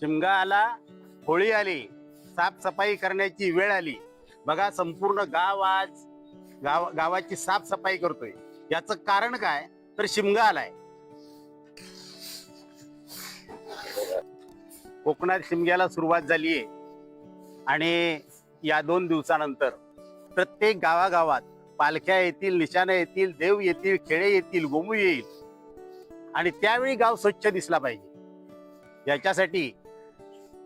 शिमगा आला होळी आली साफसफाई करण्याची वेळ आली. बघा संपूर्ण गाव आज गाव गावाची साफसफाई करतोय. याचं कारण काय? तर शिमगा आलाय. कोकणात शिमग्याला सुरुवात झालीये. आणि या दोन दिवसानंतर प्रत्येक गावागावात पालख्या येतील निशाणा येतील देव येतील खेळे येतील गोमू येईल. आणि त्यावेळी गाव स्वच्छ दिसला पाहिजे. याच्यासाठी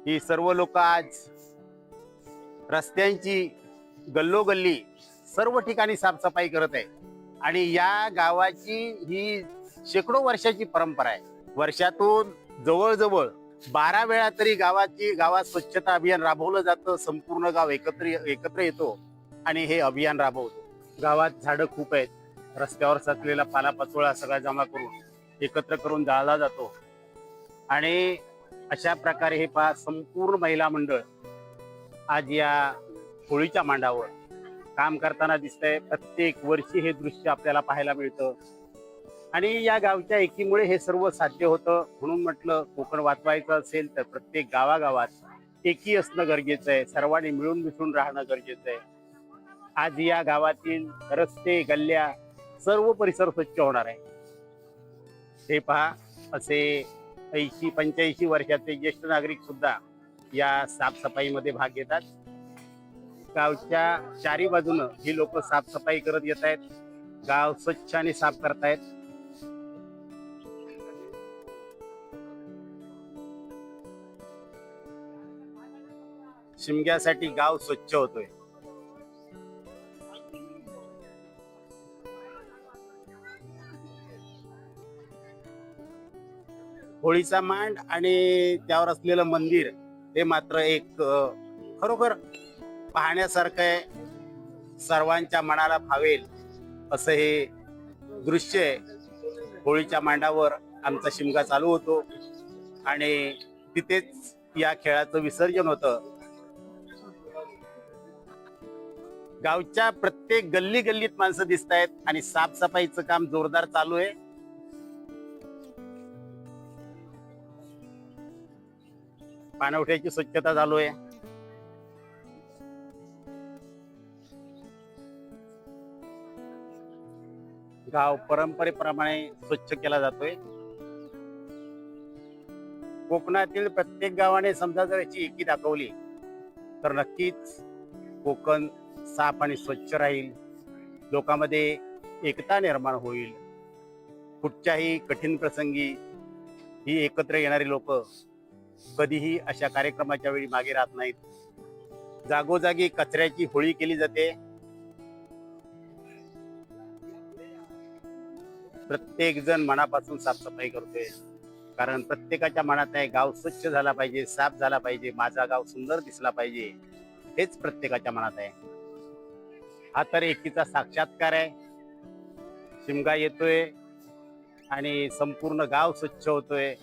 ही सर्व लोक आज रस्त्यांची गल्लोगल्ली सर्व ठिकाणी साफसफाई करत आहे. आणि या गावाची ही शेकडो वर्षाची परंपरा आहे. वर्षातून जवळजवळ बारा वेळा तरी गावाची गावात स्वच्छता अभियान राबवलं जातं संपूर्ण गाव एकत्र एकत्र येतो आणि हे अभियान राबवतो. गावात झाडं खूप आहेत. रस्त्यावर साचलेला पालापाचोळा सगळा जमा करून एकत्र करून जाळला जातो. आणि अशा प्रकारे हे पहा संपूर्ण महिला मंडळ आज या होळीच्या मांडावर काम करताना दिसतंय. प्रत्येक वर्षी हे दृश्य आपल्याला पाहायला मिळतं. आणि या गावच्या एकीमुळे हे सर्व साध्य होतं. म्हणून म्हटलं कोकण वाचवायचं असेल तर प्रत्येक गावागावात एकी असणं गरजेचं आहे. सर्वांनी मिळून मिसळून राहणं गरजेचं आहे. आज या गावातील रस्ते गल्ल्या सर्व परिसर स्वच्छ होणार आहे. हे पहा असे ऐंशी पंच्याऐंशी वर्षाचे ज्येष्ठ नागरिक सुद्धा या साफसफाईमध्ये भाग घेतात. गावच्या चारी बाजूनं ही लोक साफसफाई करत येत आहेत. गाव स्वच्छ आणि साफ करतायत शिमग्यासाठी गाव स्वच्छ होतोय. होळीचा मांड आणि त्यावर असलेलं मंदिर हे मात्र एक खरोखर पाहण्यासारखं आहे. सर्वांच्या मनाला भावेल असं हे दृश्य आहे. होळीच्या मांडावर आमचा शिमगा चालू होतो आणि तिथेच या खेळाचं विसर्जन होतं. गावच्या प्रत्येक गल्ली गल्लीत माणसं दिसत आहेत आणि साफसफाईचं काम जोरदार चालू आहे. पाणवठ्याची स्वच्छता चालू आहे. गाव परंपरेप्रमाणे स्वच्छ केला जातोय. कोकणातील प्रत्येक गावाने समजा जर याची एकी दाखवली तर नक्कीच कोकण साफ आणि स्वच्छ राहील. लोकांमध्ये एकता निर्माण होईल. कुठच्याही कठीण प्रसंगी ही एकत्र येणारी लोक कधीही अशा कार्यक्रमाच्या वेळी मागे राहत नाहीत. जागोजागी कचऱ्याची होळी केली जाते. प्रत्येक जण मनापासून साफसफाई करतोय. कारण प्रत्येकाच्या मनात आहे गाव स्वच्छ झाला पाहिजे साफ झाला पाहिजे माझा गाव सुंदर दिसला पाहिजे हेच प्रत्येकाच्या मनात आहे. हा तर एकीचा साक्षात्कार आहे. शिमगा येतोय आणि संपूर्ण गाव स्वच्छ होतोय.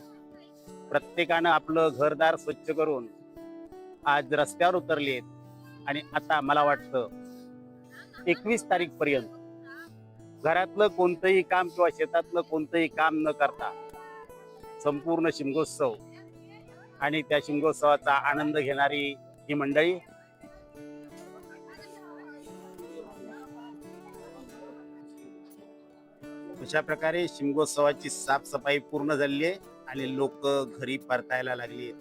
प्रत्येकानं आपलं घरदार स्वच्छ करून आज रस्त्यावर उतरलेत. आणि आता मला वाटतं एकवीस तारीख पर्यंत घरातलं कोणतंही काम किंवा शेतातलं कोणतंही काम न करता संपूर्ण शिमगोत्सव आणि त्या शिमगोत्सवाचा आनंद घेणारी ही मंडळी. अशा प्रकारे शिमगोत्सवाची साफसफाई पूर्ण झाली आहे. आणि लोक घरी परतायला लागली